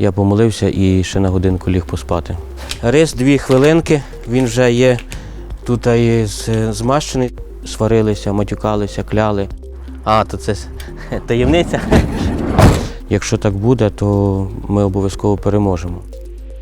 Я помолився і ще на годинку ліг поспати. Рис дві хвилинки, він вже є тут змащений. Сварилися, матюкалися, кляли. А, то це таємниця. Якщо так буде, то ми обов'язково переможемо.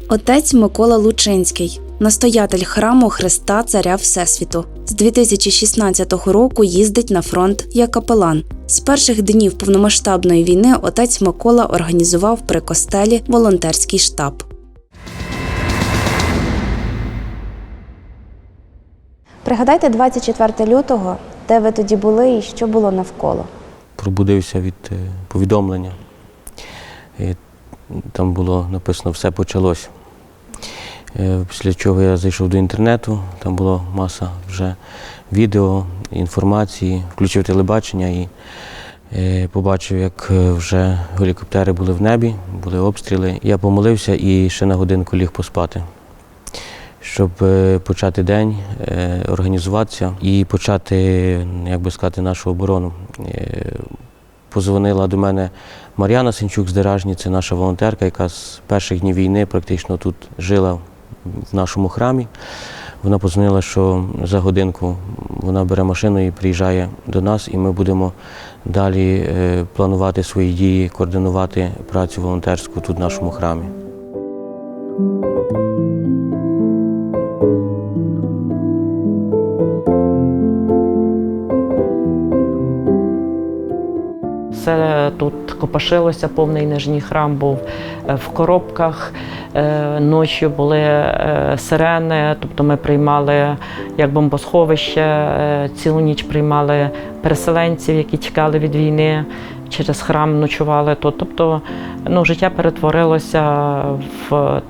Отець Микола Лучинський, настоятель храму Христа Царя Всесвіту. З 2016 року їздить на фронт як капелан. З перших днів повномасштабної війни отець Микола організував при костелі волонтерський штаб. Пригадайте 24 лютого, де ви тоді були і що було навколо. Пробудився від е, повідомлення. І там було написано Все почалось. Е, Після чого я зайшов до інтернету, там була маса вже відео, інформації, включив телебачення і е, побачив, як е, вже гелікоптери були в небі, були обстріли. Я помолився і ще на годинку ліг поспати, щоб е, почати день, організуватися і почати, як би сказати, нашу оборону. Позвонила до мене Мар'яна Сенчук з Деражні, це наша волонтерка, яка з перших днів війни практично тут жила в нашому храмі. Вона позвонила, що за годинку вона бере машину і приїжджає до нас, і ми будемо далі е, планувати свої дії, координувати працю волонтерську тут в нашому храмі. Все тут копошилося, повний нижній храм був е, в коробках. Е, Ночі були е, сирени, тобто ми приймали як бомбосховище, цілу ніч приймали переселенців, які тікали від війни, через храм ночували тут. Тобто ну, життя перетворилося в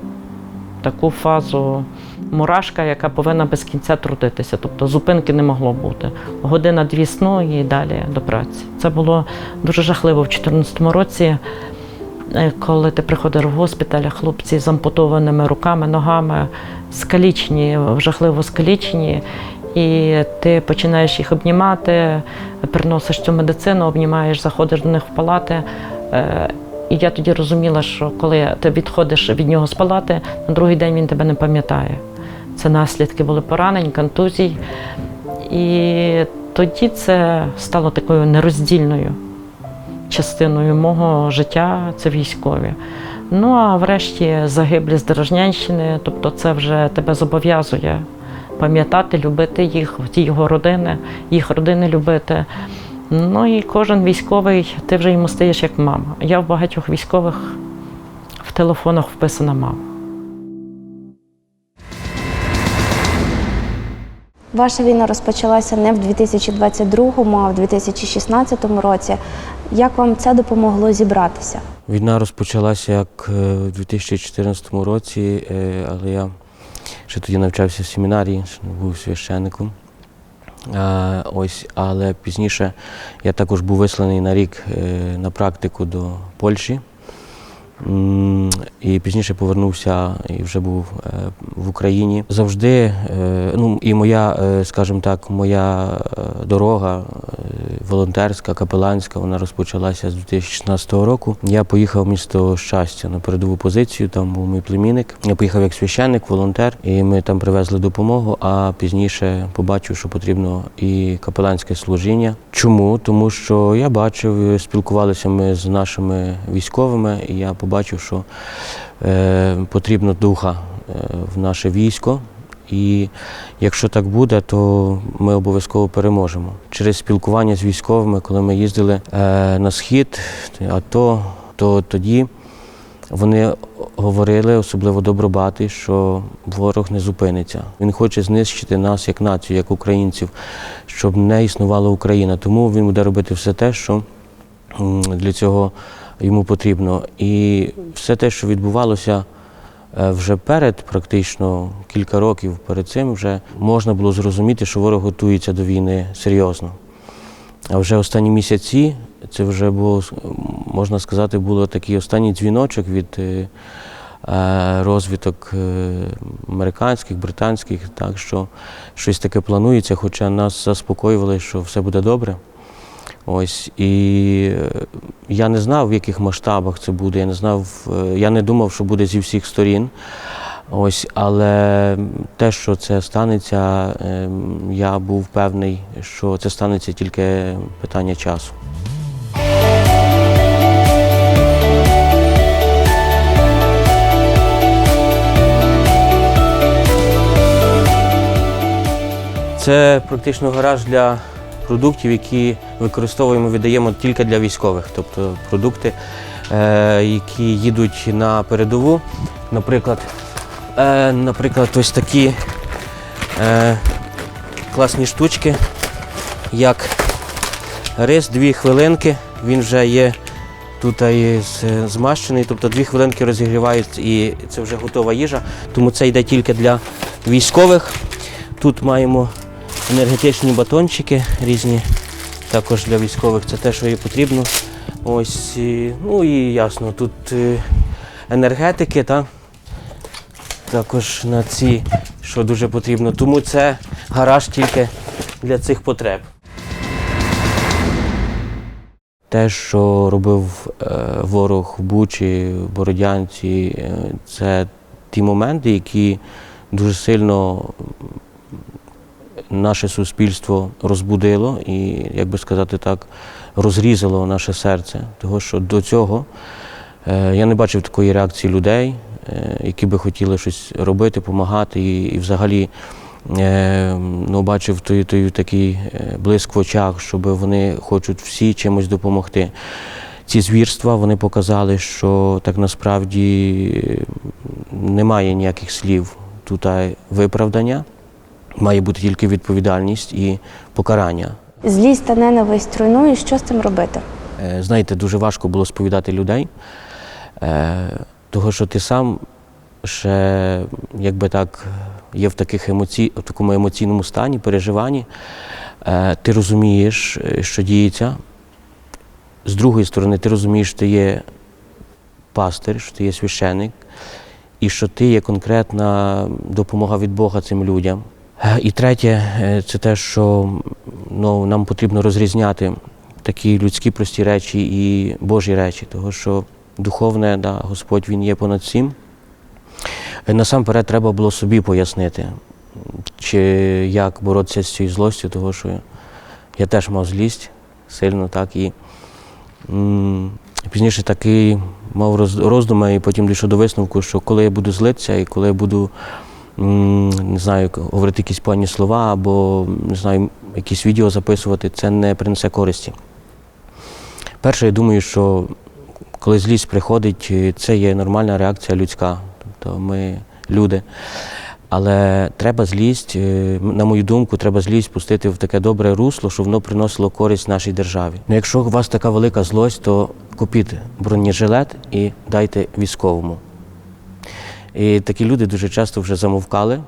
таку фазу мурашка, яка повинна без кінця трудитися. Тобто зупинки не могло бути. Година-дві сну і далі до праці. Це було дуже жахливо в 2014 році, е, коли ти приходиш в госпіталь, хлопці з ампутованими руками, ногами, скалічені, жахливо скалічені. І ти починаєш їх обнімати, приносиш цю медицину, обнімаєш, заходиш до них в палати. І я тоді розуміла, що коли ти відходиш від нього з палати, на другий день він тебе не пам'ятає. Це наслідки були поранень, контузій. І тоді це стало такою нероздільною частиною мого життя це військові. Ну а врешті загиблі з Дорожнянщини, тобто це вже тебе зобов'язує пам'ятати, любити їх, ті його родини, їх родини любити. Ну і кожен військовий, ти вже йому стаєш як мама. Я в багатьох військових в телефонах вписана мама. Ваша війна розпочалася не в 2022, а в 2016 році. Як вам це допомогло зібратися? Війна розпочалася як е, у 2014 році, е, але я ще тоді навчався в семінарії, ще був священником. Ось, але пізніше я також був висланий на рік е, на практику до Польщі. І пізніше повернувся і вже був е, в Україні. Завжди, е, ну і моя, е, скажімо так, моя дорога волонтерська, капеланська, вона розпочалася з 2016 року. Я поїхав в місто щастя на передову позицію. Там був мій племінник. Я поїхав як священник, волонтер, і ми там привезли допомогу. А пізніше побачив, що потрібно і капеланське служіння. Чому? Тому що я бачив, спілкувалися ми з нашими військовими, і я побачив, що е, потрібно духа е, в наше військо. І якщо так буде, то ми обов'язково переможемо. Через спілкування з військовими, коли ми їздили е, на схід, АТО, то тоді вони говорили, особливо добробати, що ворог не зупиниться. Він хоче знищити нас як націю, як українців, щоб не існувала Україна. Тому він буде робити все те, що для цього йому потрібно. І все те, що відбувалося е, вже перед, практично кілька років перед цим, вже можна було зрозуміти, що ворог готується до війни серйозно. А вже останні місяці це вже було, можна сказати, було такий останній дзвіночок від е, е, розвиток американських, британських, так що щось таке планується, хоча нас заспокоювали, що все буде добре. Ось і е, я не знав, в яких масштабах це буде. Я не знав, е, я не думав, що буде зі всіх сторін. Ось, але те, що це станеться, ем, я був певний, що це станеться тільки питання часу. Це практично гараж для продуктів, які використовуємо, віддаємо тільки для військових, тобто продукти, е, які їдуть на передову. Наприклад, е, наприклад, ось такі е, класні штучки, як рис, дві хвилинки. Він вже є тут змащений, тобто дві хвилинки розігрівають і це вже готова їжа. Тому це йде тільки для військових. Тут маємо енергетичні батончики різні, також для військових. Це те, що їй потрібно. Ось, ну і ясно, тут е, енергетики, та, також на ці, що дуже потрібно. Тому це гараж тільки для цих потреб. Те, що робив е, ворог в Бучі, Бородянці, е, це ті моменти, які дуже сильно наше суспільство розбудило і, як би сказати так, розрізало наше серце. Того, що до цього е, я не бачив такої реакції людей, е, які би хотіли щось робити, допомагати, і, і взагалі е, ну, бачив той, той такий блиск в очах, щоб вони хочуть всі чимось допомогти. Ці звірства вони показали, що так насправді немає ніяких слів тут виправдання. Має бути тільки відповідальність і покарання. Злість та ненависть руйнує, що з цим робити? Е, Знаєте, дуже важко було сповідати людей, е, того, що ти сам ще, якби так, є в, таких емоці... в такому емоційному стані, переживанні. Е, Ти розумієш, що діється. З другої сторони, ти розумієш, що ти є пастир, що ти є священик, і що ти є конкретна допомога від Бога цим людям. Е, І третє, е, це те, що ну, нам потрібно розрізняти такі людські прості речі і Божі речі, тому що духовне, да, Господь Він є понад всім. Е, Насамперед треба було собі пояснити, чи як боротися з цією злостю, тому що я теж мав злість сильно, так і пізніше такий мав роздуми, і потім дійшов до висновку, що коли я буду злитися і коли я буду не знаю, говорити якісь погані слова або не знаю, якісь відео записувати, це не принесе користі. Перше, я думаю, що коли злість приходить, це є нормальна реакція людська. Тобто ми люди. Але треба злість, е, на мою думку, треба злість пустити в таке добре русло, щоб воно приносило користь нашій державі. Ну, якщо у вас така велика злость, то купіть бронежилет і дайте військовому. І такі люди дуже часто вже замовкали,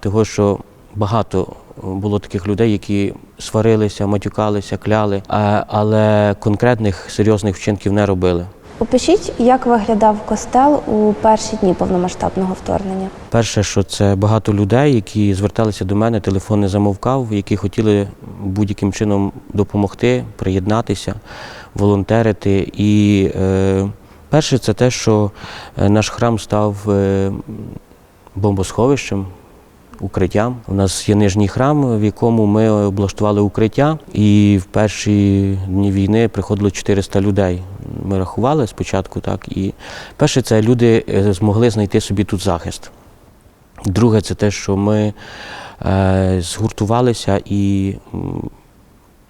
того що багато було таких людей, які сварилися, матюкалися, кляли, але конкретних серйозних вчинків не робили. Опишіть, як виглядав костел у перші дні повномасштабного вторгнення. Перше, що це багато людей, які зверталися до мене, телефон не замовкав, які хотіли будь-яким чином допомогти, приєднатися, волонтерити. І е, перше, це те, що е, наш храм став е, бомбосховищем. Укриттям. У нас є нижній храм, в якому ми облаштували укриття, і в перші дні війни приходило 400 людей. Ми рахували спочатку, так і перше, це люди е, змогли знайти собі тут захист. Друге, це те, що ми згуртувалися і,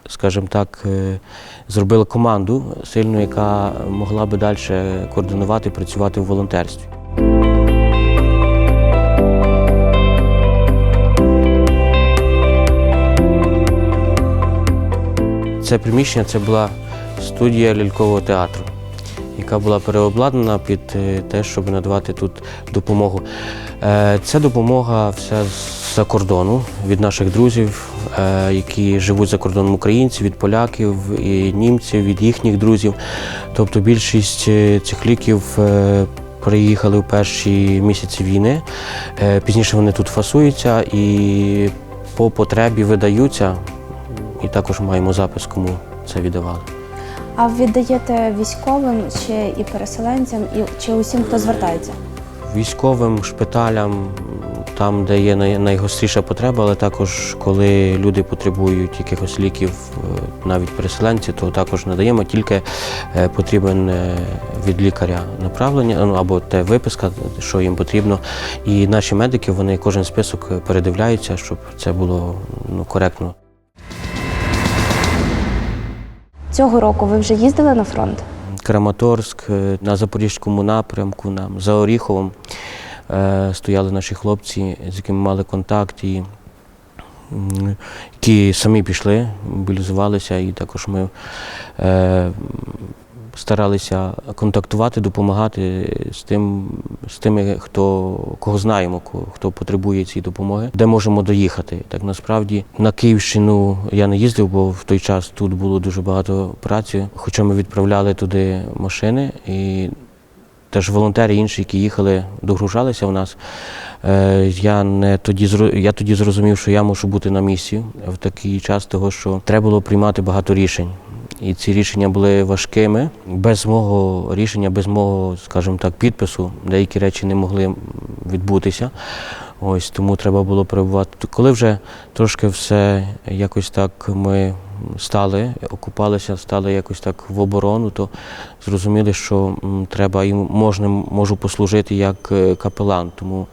скажімо так, е, зробили команду сильну, яка могла би далі координувати, працювати в волонтерстві. Це приміщення це була студія лялькового театру, яка була переобладнана під е, те, щоб надавати тут допомогу. Це допомога вся з-за кордону від наших друзів, які живуть за кордоном українців, від поляків і німців, від їхніх друзів. Тобто більшість е, цих ліків е, приїхали в перші місяці війни. Е, Пізніше вони тут фасуються і по потребі видаються. І також маємо запис, кому це віддавали. А віддаєте військовим чи і переселенцям, і чи усім, хто звертається? Військовим, шпиталям, там, де є найгостріша потреба, але також коли люди потребують якихось ліків, е, навіть переселенці, то також надаємо тільки е, потрібен е, від лікаря направлення ну, або те виписка, що їм потрібно. І наші медики вони кожен список передивляються, щоб це було ну, коректно. Цього року ви вже їздили на фронт? Краматорськ, на Запорізькому напрямку, нам за Оріховом стояли наші хлопці, з якими мали контакт, і, які самі пішли, мобілізувалися, і також ми е, старалися контактувати, допомагати з тим, з тими, хто кого знаємо, хто потребує цієї допомоги, де можемо доїхати. Так насправді на Київщину я не їздив, бо в той час тут було дуже багато праці. Хоча ми відправляли туди машини і. Теж волонтери інші, які їхали, догружалися в нас. Е, я, не тоді, я тоді зрозумів, що я мушу бути на місці в такий час, того що треба було приймати багато рішень. І ці рішення були важкими. Без мого рішення, без мого, скажімо так, підпису, деякі речі не могли відбутися. Ось тому треба було перебувати. Коли вже трошки все якось так ми стали, окупалися, стали якось так в оборону, то зрозуміли, що треба і можна можу послужити як е, капелан. Тому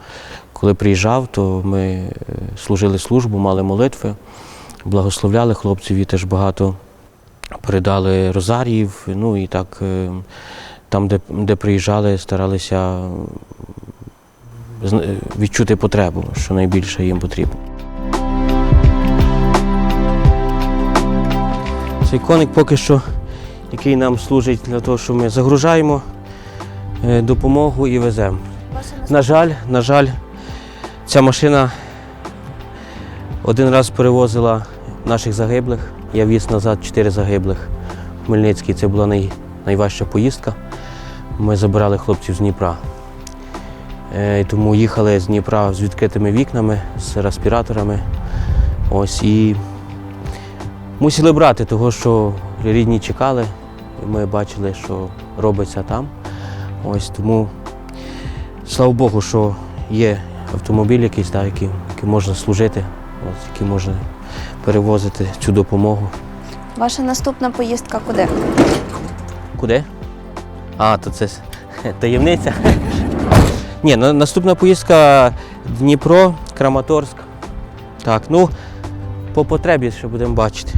коли приїжджав, то ми е, служили службу, мали молитви, благословляли хлопців і теж багато передали розаріїв. Ну і так е, там, де, де приїжджали, старалися відчути потребу, що найбільше їм потрібно. Цей коник поки що, який нам служить для того, що ми загружаємо е, допомогу і веземо. На жаль, на жаль, ця машина один раз перевозила наших загиблих. Я віз назад чотири загиблих. в Хмельницький це була най, найважча поїздка. Ми забирали хлопців з Дніпра. Е, тому їхали з Дніпра з відкритими вікнами, з респіраторами. Ось і мусили брати, того, що рідні чекали, і ми бачили, що робиться там. Ось тому, слава Богу, що є автомобіль якийсь, так, який, який можна служити, ось, який можна перевозити цю допомогу. Ваша наступна поїздка куди? Куди? А, то це таємниця. Ні, наступна поїздка Дніпро, Краматорськ. Так, ну, по потребі що будемо бачити.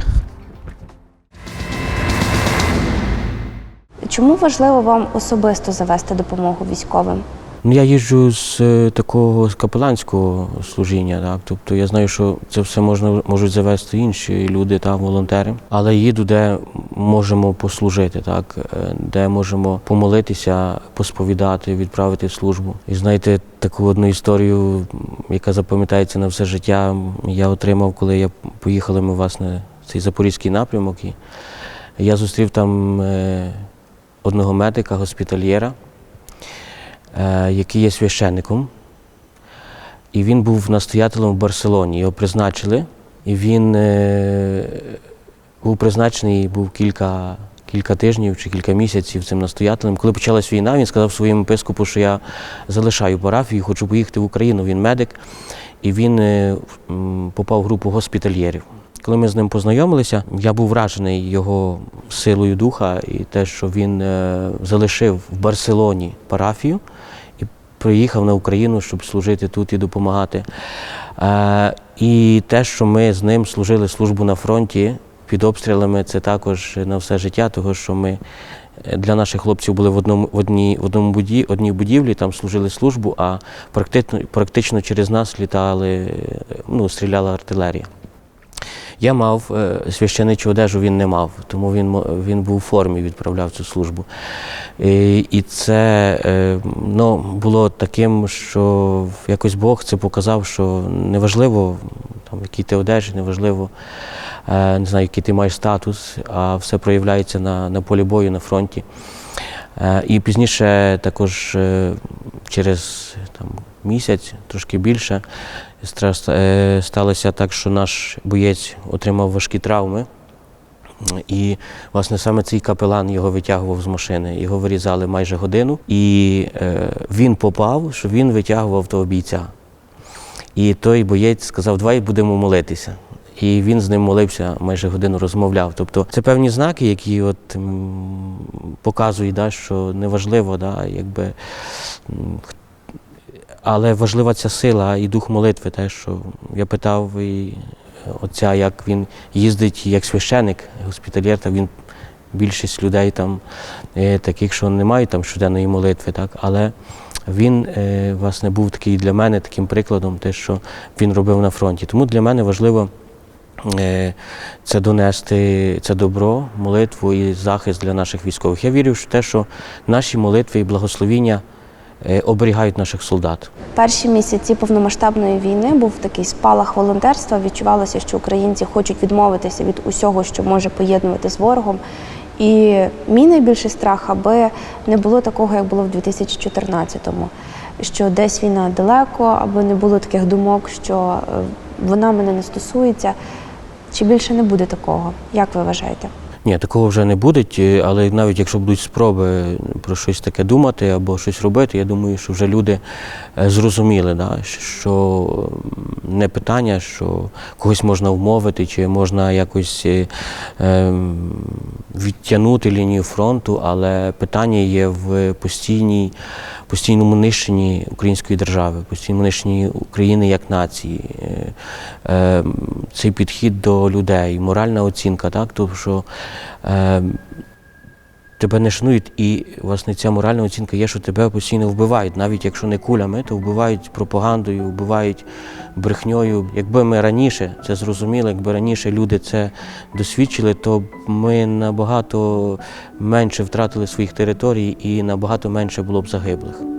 Чому важливо вам особисто завести допомогу військовим? Ну, я їжджу з е, такого з капеланського служіння, так. Тобто я знаю, що це все можна можуть завести інші люди, так, волонтери. Але їду, де можемо послужити, так, е, де можемо помолитися, посповідати, відправити службу. І знаєте, таку одну історію, яка запам'ятається на все життя, я отримав, коли я поїхали ми власне цей запорізький напрямок. І я зустрів там е, одного медика, госпітальєра який є священником. І він був настоятелем в Барселоні. Його призначили. І він е, був призначений, був кілька, кілька тижнів чи кілька місяців цим настоятелем. Коли почалась війна, він сказав своєму епископу, що я залишаю парафію, хочу поїхати в Україну. Він медик, і він е, попав в групу госпітальєрів. Коли ми з ним познайомилися, я був вражений його силою духа і те, що він е, залишив в Барселоні парафію приїхав на Україну, щоб служити тут і допомагати. Е, і те, що ми з ним служили службу на фронті під обстрілами, це також на все життя, того що ми е, для наших хлопців були в одному в одній в одному буді, одній будівлі, там служили службу, а практично, практично через нас літали, е, ну, стріляла артилерія. Я мав е, священичу одежу, він не мав, тому він, він був у формі, відправляв цю службу. І, і це е, ну, було таким, що якось Бог це показав, що неважливо, там, які ти одежі, неважливо, е, не знаю, який ти маєш статус, а все проявляється на, на полі бою, на фронті. І пізніше також через там, місяць, трошки більше, сталося так, що наш боєць отримав важкі травми. І, власне, саме цей капелан його витягував з машини. Його вирізали майже годину, і е, він попав, що він витягував того бійця. І той боєць сказав, давай будемо молитися. І він з ним молився, майже годину розмовляв. Тобто це певні знаки, які от, показують, да, що неважливо, да, якби, але важлива ця сила і дух молитви. Те, що я питав і отця, як він їздить як священик, госпітальєр, та він більшість людей там е, таких, що не мають там щоденної молитви, так, але він е, власне був такий для мене таким прикладом, те, що він робив на фронті. Тому для мене важливо е, це донести це добро, молитву і захист для наших військових. Я вірю в те, що наші молитви і благословіння е, оберігають наших солдат. Перші місяці повномасштабної війни був такий спалах волонтерства. Відчувалося, що українці хочуть відмовитися від усього, що може поєднувати з ворогом. І мій найбільший страх, аби не було такого, як було в 2014-му, що десь війна далеко, аби не було таких думок, що е, вона мене не стосується. Чи більше не буде такого? Як ви вважаєте? Ні, такого вже не буде, але навіть якщо будуть спроби про щось таке думати або щось робити, я думаю, що вже люди е, зрозуміли, да, що не питання, що когось можна вмовити, чи можна якось е, ем, відтягнути лінію фронту, але питання є в постійній, постійному нищенні української держави, постійному нищенні України як нації. Е, е, Цей підхід до людей, моральна оцінка, так, тому що е, тебе не шанують, і власне ця моральна оцінка є, що тебе постійно вбивають, навіть якщо не кулями, то вбивають пропагандою, вбивають брехньою. Якби ми раніше це зрозуміли, якби раніше люди це досвідчили, то ми набагато менше втратили своїх територій і набагато менше було б загиблих.